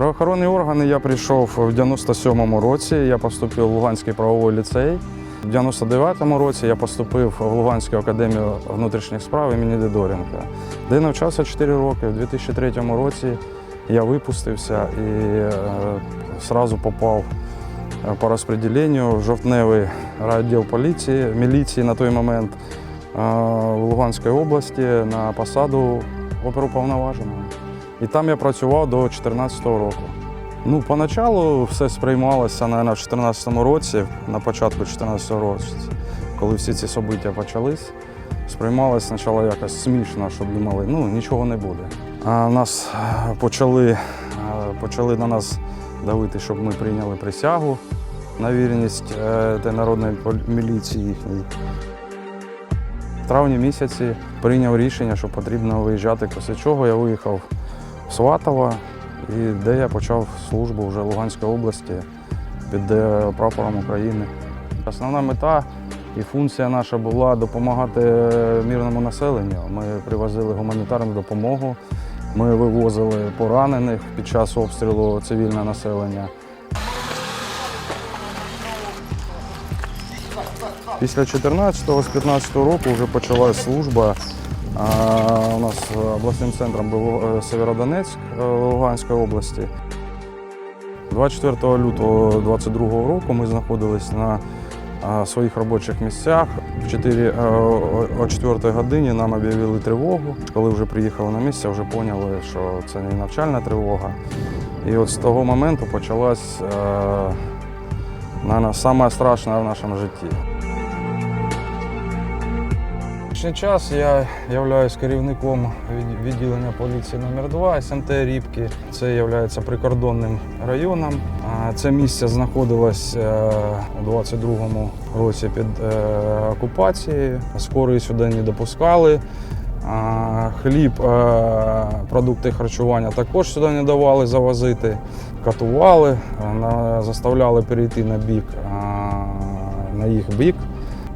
правоохоронні органи я прийшов в 97-му році. Я поступив в Луганський правовий ліцей. В 99-му році я поступив в Луганську академію внутрішніх справ імені Дидоренка, де навчався 4 роки. У 2003 році я випустився і е, попав е, по розподіленню в жовтневий райвідділ поліції, міліції на той момент е, в Луганській області на посаду оперуповноваженого. І там я працював до 2014 року. Ну, поначалу все сприймалося, мабуть, в 2014 році, на початку 2014 року, коли всі ці события почались. Сприймалося спочатку якось смішно, щоб думали, ну нічого не буде. А нас е, почали, е, почали на нас давити, щоб ми прийняли присягу на вірність е, та народної пол- міліції їхній. В травні місяці прийняв рішення, що потрібно виїжджати, після чого я виїхав в Сватово, і де я почав службу вже в Луганській області під е, прапором України. Основна мета і функція наша була допомагати мирному населенню. Ми привозили гуманітарну допомогу, ми вивозили поранених під час обстрілу цивільне населення. Після 14-го, з 15-го року вже почалась служба. У нас обласним центром був е, Северодонецьк е, Луганської області. 24 лютого 2022 року ми знаходились на своїх робочих місцях. В 4, е, о- о 4 годині нам об'явили тривогу. Коли вже приїхали на місце, вже поняли, що це не навчальна тривога. І от з того моменту почалась, е, саме страшне в нашому житті. Нинішній час я являюсь керівником від- відділення поліції номер 2 СМТ Рібки. Це є прикордонним районом. Це місце знаходилось е, у 22-му році під е, окупацією. Скорої сюди не допускали. Хліб, е, продукти харчування також сюди не давали завозити. Катували, заставляли перейти на бік, на їх бік.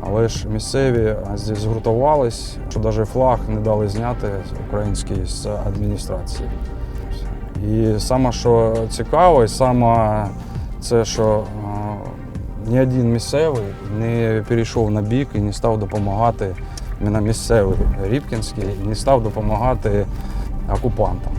Але ж місцеві згуртувались, що навіть флаг не дали зняти український з адміністрації. І саме, що цікаво, і саме це, що ні один місцевий не перейшов на бік і не став допомагати місцевий Рібкінський, не став допомагати окупантам.